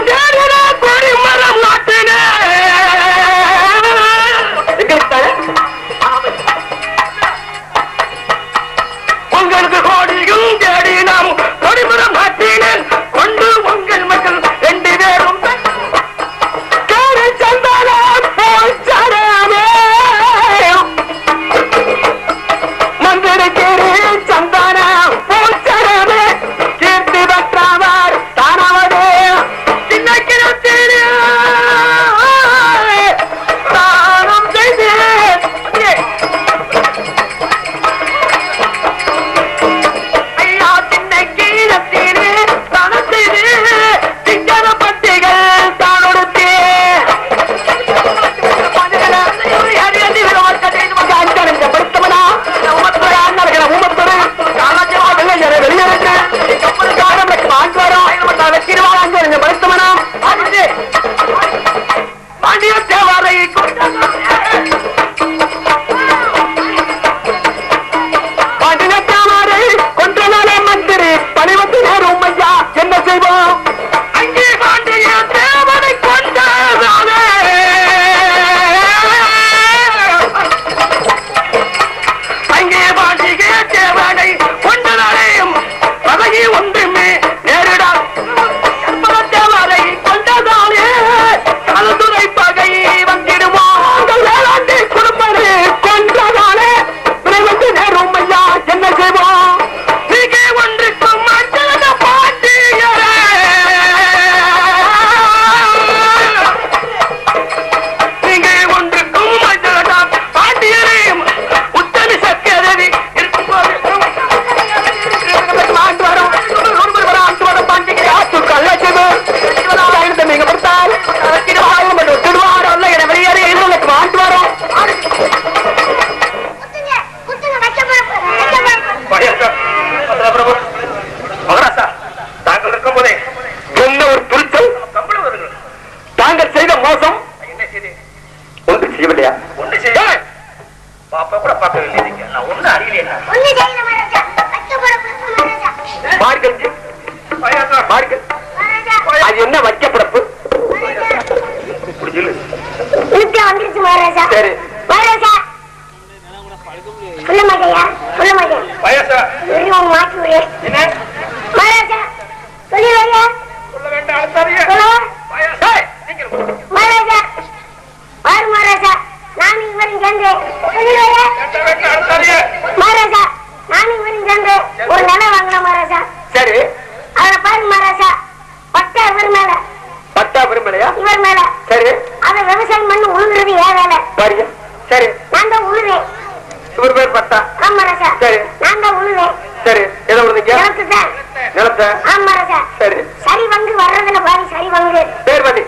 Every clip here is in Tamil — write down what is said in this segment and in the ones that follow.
கோடியில் தேடின கொடி அது என்ன வைக்க பிறப்பு வந்துருச்சு மகாராஜா. சொல்லி வரையா சொல்ல பாரு மகாராஜா. நானும் இவரும் சேர்ந்து சொல்லி வரையா மகாராஜா நானும் ஒரு நிலை வாங்கலாம் மகாராஜா. சரி. அதுல பாரு மகாராஜா. பட்டா இவர் மேல. பட்டா விரும்பலையா இவர் மேல. சரி. அதை விவசாயம் பண்ணி உழுகுறது ஏன் வேலை. பாருங்க. சரி. நான் தான் உழுவேன் இவர் பேர் பட்டா. ஆமா ராஜா சரி. நான் தான் உழுவேன் சரி. எதை எனக்கு தான். நிலத்தை. ஆமா ராஜா சரி. சரி வந்து வர்றதுல பாரு சரி வந்து பேர் பத்தி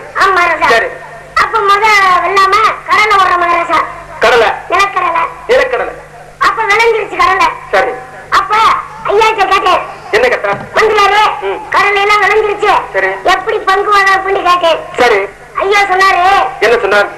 சொன்னார்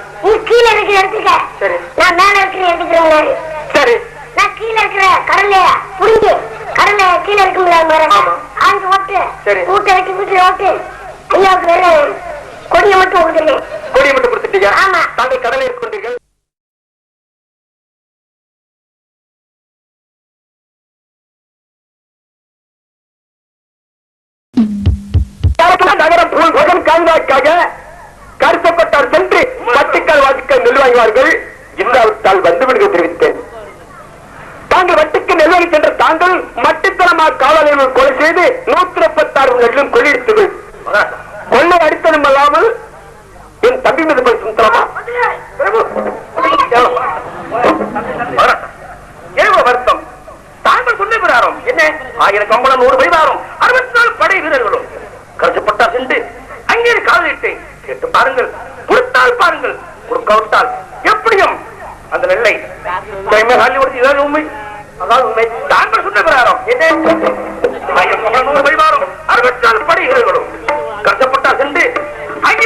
வாங்குவார்கள் வந்துவிடுக தெரிவித்தேன். தாங்கள் வட்டுக்கு நெல் சென்ற தாங்கள் மட்டுத்தனமாக காவலர்கள் கொலை செய்து நூத்தி முப்பத்தாறு நெல்லும் கொள்ளையடித்தீர்கள் கொள்ளை அடித்ததும் அல்லாமல் என் தம்பி மீது போய் சுந்தரமா? வருத்தம். தாங்கள் சொன்ன பிரகாரம் என்ன? ஆயிரம் கம்பளம் நூறு பரிவாரம். அறுபத்தி நாலு படை வீரர்களும். கருச்சப்பட்டா சென்று அங்கே காலிட்டு கேட்டு பாருங்கள் பொறுத்தால் பாருங்கள். கொடுக்காவிட்டால் எப்படியும் அந்த நெல்லை காலி இதான் உண்மை. அதாவது உண்மை. தாங்கள் சொன்ன பிரகாரம். பரிவாரம் சென்று அங்கே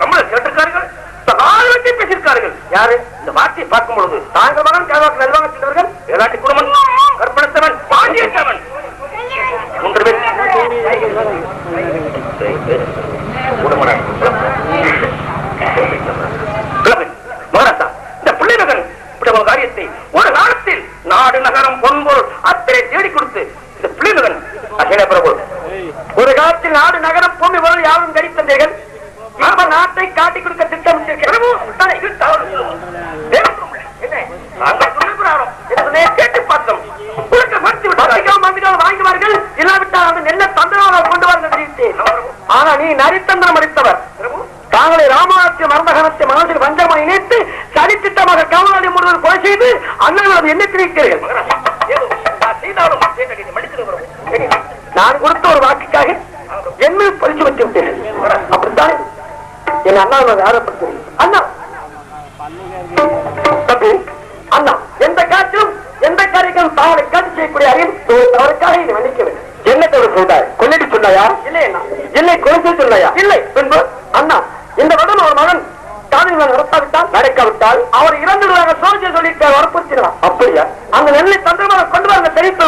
கமல கேட்டிருக்கார்கள். சகாலத்தை பேசியிருக்கார்கள். யாரு? இந்த வார்த்தையை பார்க்கும் பொழுது தாங்கள் மகன் கேள்வாக்கு நல்வாங்க சென்றவர்கள் வேளாட்டி குடும்பம் பாண்டியத்தவன் மூன்று பேர் மகாராஜா இந்த பிள்ளை மகன் இப்படி ஒரு காரியத்தை ஒரு காலத்தில் நாடு நகரம் பொன்பொருள் அத்தனை தேடி கொடுத்து இந்த பிள்ளை மகன் அகில பிரபு ஒரு காலத்தில் நாடு நகரம் பூமி பொருள் யாரும் கடித்தந்தீர்கள் நம்ம நாட்டை காட்டி கொடுக்க திட்டமிட்டிருக்கிறோம் கேட்டு பார்த்தோம் கொடுக்க மறுத்து விட்டார்கள் மந்திரிகள் வாங்குவார்கள் இல்லாவிட்டால் அந்த நெல்லை தந்திரமாக கொண்டு வர தெரிவித்தேன் ஆனா நீ நரித்தந்திரம் அடித்தவர் தாங்களை ராமநாத்திய மரணகனத்தை மனதில் வஞ்சமாக இணைத்து சதித்திட்டமாக காவலாளி முழுவதும் கொலை செய்து அண்ணன் என்ன தெரிவிக்கிறீர்கள் நான் கொடுத்த ஒரு வாக்குக்காக என்ன பரிசு வச்சு விட்டீர்கள் அப்படித்தான் என் அண்ணா ஆரப்படுத்துகிறேன் அண்ணா. தம்பி அண்ணா எந்த காற்றிலும் எந்த காரியங்களும் தவறை காட்சி செய்யக்கூடிய அறிவு தவறுக்காக இதை மன்னிக்க வேண்டும் என்ன தவறு செய்தாய் கொள்ளைக்கு சொன்னாயா? இல்லை அண்ணா. இல்லை கொலை செய்ய சொன்னாயா? இல்லை. பின்பு? அண்ணா இந்த வருடம் ஒரு மகன் காதலிகளை நடத்தாவிட்டால்? நடக்காவிட்டால்? அவர் இறந்துடுவாங்க சோதிய சொல்லிட்டு வற்புறுத்தினார் அப்படியா? அந்த நெல்லை தந்திரமாக கொண்டு வர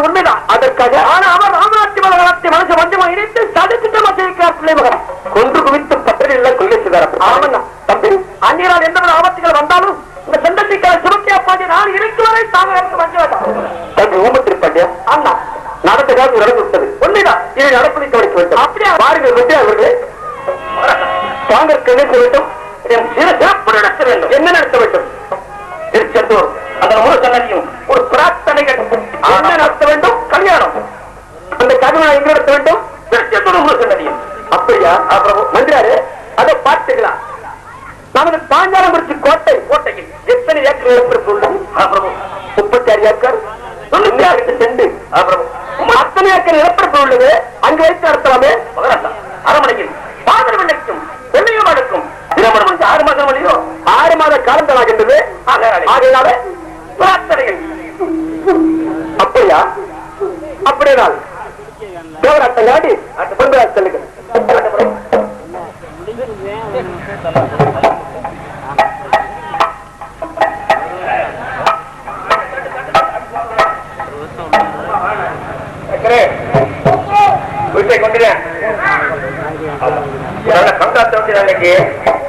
உண்மைதான். அதற்காக? ஆனா அவர் ராமநாட்டி மகனத்தை மனசு வஞ்சமா இணைத்து சதித்திட்டமா செய்கிறார் பிள்ளை மகன். கொன்று குவித்து தம்பி அந்நியரால் எந்த ஆபத்துகள் வந்தாலும் இந்த செந்தத்திக்கார சுமத்தியா பாண்டி நான் இருக்கும் வரை தாங்க எனக்கு வஞ்ச வேண்டாம். தம்பி ஊமத்திரி பாண்டியா? அண்ணா நடந்த காலம் நடந்து விட்டது உண்மைதான். இதை நடப்பதை கவனிக்க வேண்டும். அப்படியா? வெற்றி அவர்களே. வேண்டும். சிறப்பு நடத்த வேண்டும். என்ன நடத்த வேண்டும்? திருச்செந்தூர். அந்த சன்னதியும் ஒரு பிரார்த்தனைகள். என்ன நடத்த வேண்டும்? கல்யாணம். அந்த கல்யாணம் எங்க நடத்த வேண்டும்? திருச்செந்தூர் சன்னதியும். அப்படியா? அப்புறம் மந்திராரு. அதை பார்த்துக்கலாம். நமது பாஞ்சாலங்குறிச்சி கோட்டை கோட்டையில் எத்தனை ஏக்கர் உள்ளது அப்புறம். முப்பத்தி ஆறு ஏக்கர். தொண்ணூத்தி ஆறு செண்டு அத்தனை ஏக்கர் நிலப்பரப்பு உள்ளது அங்கு வைத்து நடத்தலாமே? அரமனையில் பாதர் வெள்ளைக்கும் வெள்ளையமானுக்கும் திருமணம் முடிஞ்சு ஆறு மாதம் வழியோ ஆறு மாத காலம் தான் ஆகின்றது. ஆகையினால பிரார்த்தனைகள். அப்படியா? அப்படியானால் தேவராட்டம் காட்டி செல்லுங்க வீட்டை கொண்டுறேன் கண்டாத்த வேண்டியது முருகா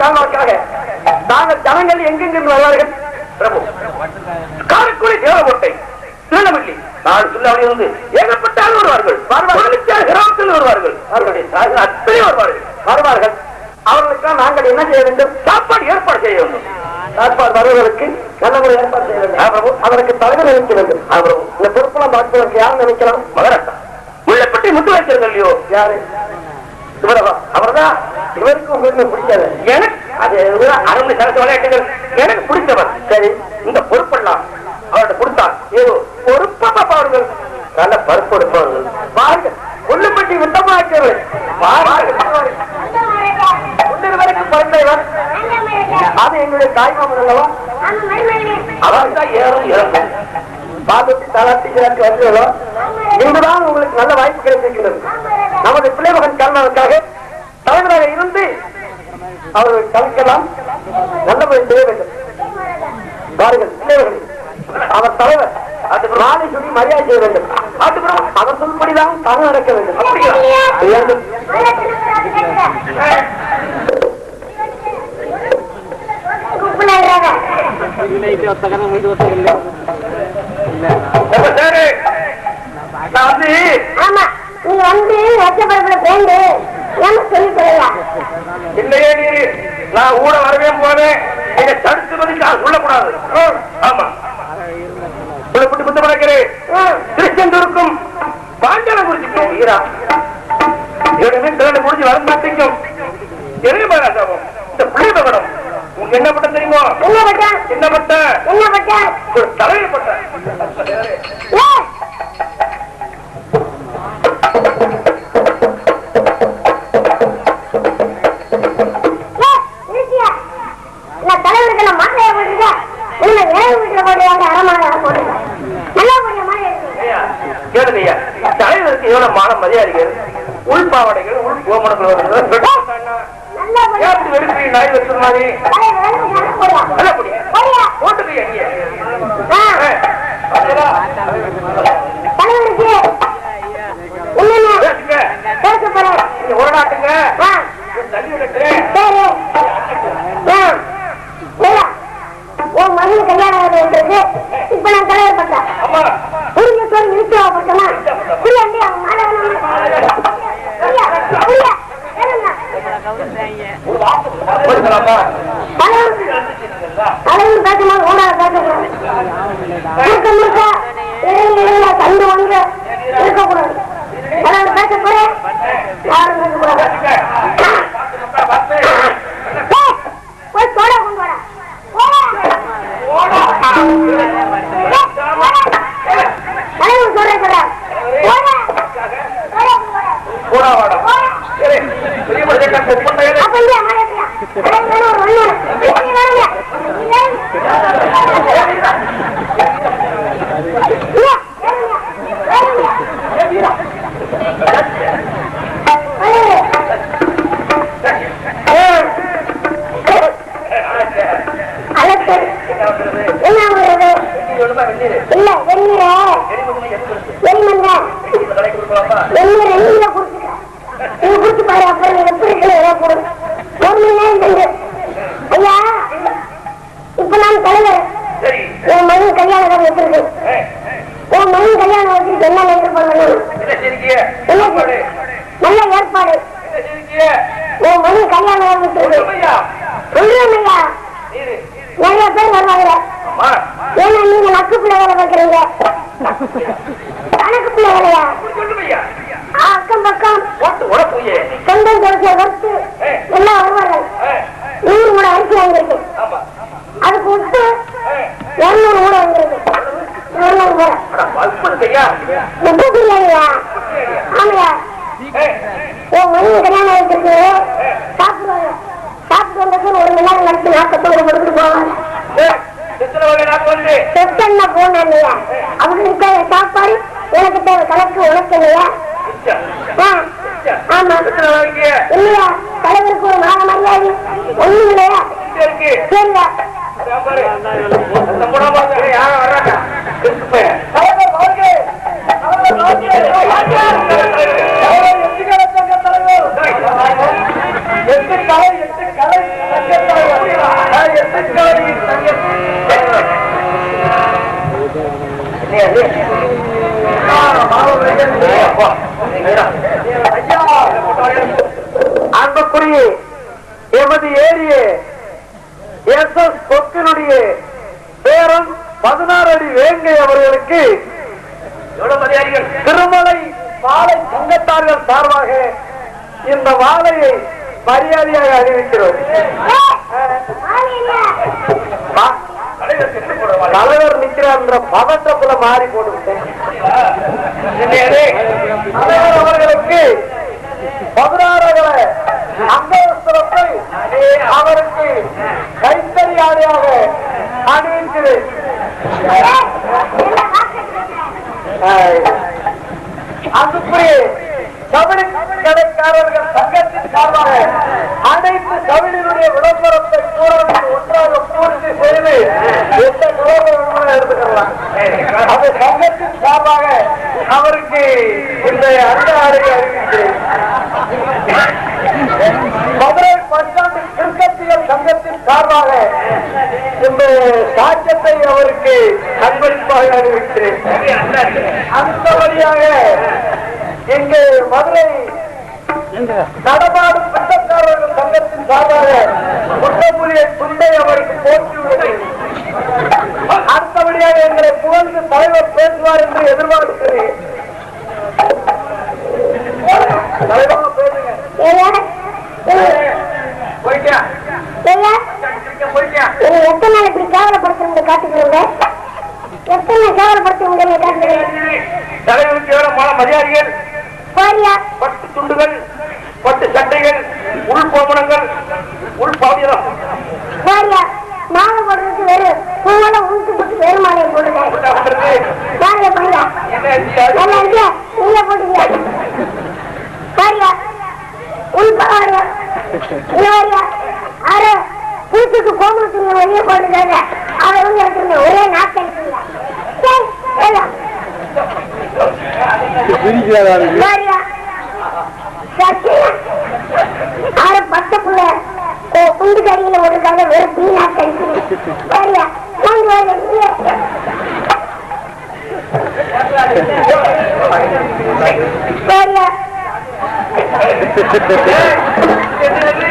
காண்பதற்காக நாங்கள் ஜனங்கள் எங்கெங்கிருந்து வருவார்கள்? பிரபு காரைக்குடி தேவகோட்டை திருநெல்வேலி. நாடு சொல்லாவிலிருந்து ஏகப்பட்ட வருவார்கள். வருவார்கள். கிராமத்தில் வருவார்கள். அவர்களுடைய அத்தனை வருவார்கள். வருவார்கள். நாங்கள் என்ன செய்ய வேண்டும்? சாப்பாடு ஏற்பாடு செய்ய வேண்டும். சாப்பாடு வருவதற்கு நல்ல முறை ஏற்பாடு செய்ய வேண்டும். அவருக்கு தலைவர் நினைக்க வேண்டும். இந்த பொறுப்பெல்லாம் பார்ப்பதற்கு யார் நினைக்கலாம் மகாராஷ்டிரா உள்ளப்பட்டி முத்து வைக்கிறது இல்லையோ? யாரு? இவரவா அவர்தான் இவருக்கு உங்களுக்கு பிடிக்காது. எனக்கு அது அரண்மனை சரத்து விளையாட்டுகள். எனக்கு பிடித்தவர். சரி இந்த பொறுப்பெல்லாம் அவர்கிட்ட கொடுத்தார் ஏதோ பொறுப்பா பாப்பா நல்ல பருப்பு எடுப்பவர்கள் பாருங்க முள்ளுப்பட்டி விட்டமாக்கிறது வரைக்கும் பிறந்தவர் அது எங்களுடைய தாய்மாமன் அல்லவா? அவர் தான் ஏறும் இறங்கும். பாதத்தை தளர்த்தி கிளம்பி வந்தீர்களோ இன்றுதான் உங்களுக்கு நல்ல வாய்ப்பு கிடைத்திருக்கிறது. நமது பிள்ளைமகன் கருணாவுக்காக தலைவராக இருந்து அவர்கள் கலக்கலாம். நல்லபடி செய்ய வேண்டும். பாருங்கள் பிள்ளைவர்கள் அவர் தலைவர். அது சொல்லி மரியாதை செய்ய வேண்டும். அதுக்கப்புறம் அவர் சொல்படிதான் தரம் நடக்க வேண்டும். ஆமா நீங்க வந்து லட்சப்பரப்புல பேண்டு இல்லையே நீ. நான் ஊட வரவே போனேன் நீங்க தடுத்து நான் சொல்லக்கூடாது. ஆமா. புள்ளப்பட்டு புத்த பறக்கிறேன் ஆ, தள்ளி இல்ல. உன் மகன் கல்யாணம் ஆகுது இப்ப நான் தலைவர் பண்றேன். புரிஞ்ச சொல்லி நிறுத்தி பட்டமா புரியாண்டி அவன் பேசக்கூடாது. முழுக்க முழுக்க இடையில இடையில கண்டு வாங்க இருக்கக்கூடாது. பேசக்கூடாது Yarın கணக்கு பிள்ளை அன்புக்குரிய எமது ஏரியே எஸ் எஸ் கொக்கினுடைய பேரன் பதினாறு அடி வேங்கை அவர்களுக்கு திருமலை மாலை சங்கத்தார்கள் சார்பாக இந்த மாலையை மரியாதையாக அறிவிக்கிறோம். தலைவர் நிக்கிறார் பதட்டத்துல மாறி போட்டுவிட்டேன் தலைவர் அவர்களுக்கு பதினாறுகளை அங்கவஸ்திரத்தை அவருக்கு கைத்தறி ஆடையாக அணிவிக்கிறேன். அதுக்குரிய கடைக்காரர்கள் சங்கத்தின் சார்பாக அனைத்து தமிழினுடைய விளம்பரத்தை பூரணத்தை ஒன்றாக பூர்த்தி செய்து எந்த விளம்பரம் எடுத்துக்கலாம் அது சங்கத்தின் சார்பாக அவருக்கு இந்த அந்த ஆடையை அறிவிக்கிறேன் மதுரை பஞ்ச கிருக்கத்தியல் சங்கத்தின் சார்பாக இந்த சாட்சியத்தை அவருக்கு அன்பளிப்பாக அறிவிக்கிறேன். அடுத்தபடியாக இங்கு மதுரை நடமாடும் சட்டக்காரர்கள் சங்கத்தின் சார்பாக குற்றப்புலியை துண்டை அவருக்கு போற்றியுள்ளது அடுத்தபடியாக எங்களை புகழ்ந்து தலைவர் பேசுவார் என்று எதிர்பார்க்கிறேன். தலைவர் பேசுங்க. போயிட்டியா? எத்தனை நாள் இப்படி கேவலப்படுத்துறவங்க காட்டுக்கிறீங்க எத்தனை கேவலப்படுத்துறவங்க காட்டுக்கிறீங்க தலைவருக்கு எவ்வளவு மன மரியாதைகள்? பாரியா பட்டு துண்டுகள் பட்டு சட்டைகள் உள் கோமணங்கள் உள் பாவியம் பாரியா மாலை போடுறதுக்கு வெறும் பூவெல்லாம் உளுத்து போட்டு வெறும் மாலையை போட்டுருக்காங்க பாருங்க பாருங்க நல்லா இருக்கு? நீங்க போட்டீங்க பாரியா உள் ஆறு பூத்துக்கு கோமத்துக்கு வெளியே போட்டுருக்காங்க அதை வந்து எடுத்துருங்க ஒரே ஆறு பத்து புள்ள. குண்டு கவிச்சு ஒரே பாருங்க வெறும் பால் கவிச்சியா பாருங்க நீங்க மோனோட சை பாருங்க நல்லா எதுக்கு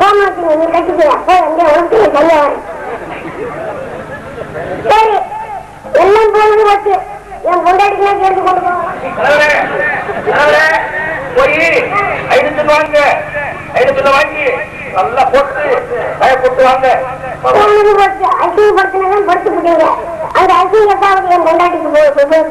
கோமாத்தி நீ கட்டிக்கிற போய் எங்க ஒருத்தி சரியா சரி எல்லாம் வச்சு என் பொண்டாட்டிக்கெல்லாம் கேட்டு கொண்டு போவோம் போய். ஐநூத்தி வாங்க ஐநூத்தி வாங்கி நல்லா போட்டு பய போட்டு வாங்க. அசிங்கப்படுத்தினதான் படுத்து போட்டீங்க. அந்த அசிங்கத்தாவது என் போய் போய்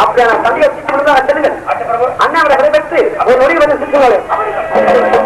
அப்படியான சமயத்துக்கு முன்பாக செல்லுங்கள் அண்ணாவிட விடைபெற்று ஒரு நொடி வந்து சிக்குவார்கள்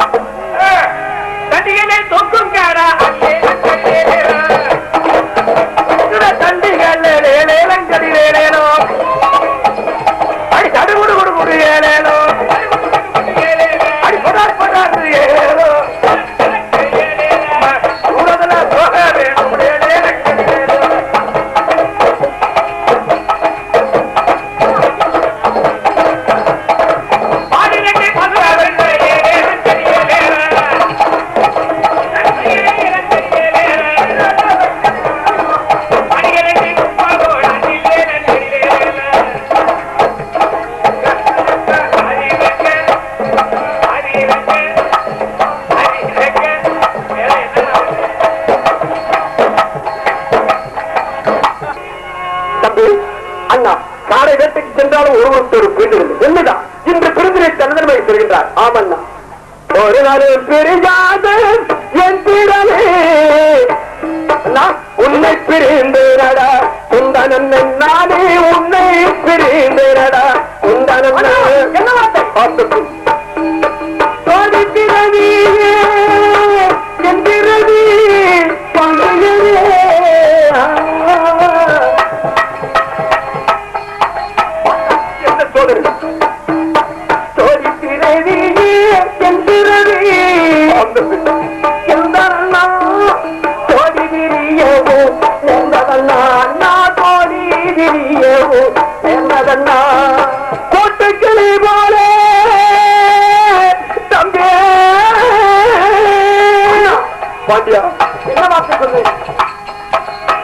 பாத்தியா என்ன பார்த்து சொல்லு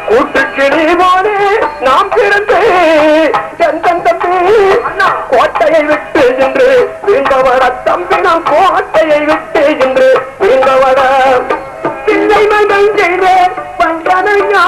கூட்டுக்கு நீ போலே நாம் பிறந்து. எந்தன் தம்பி கோட்டையை விட்டு என்று வீண்டவர தம்பி நாம் கோட்டையை விட்டு என்று வீண்டவர பிள்ளை மகன் செய்த பண்டனையா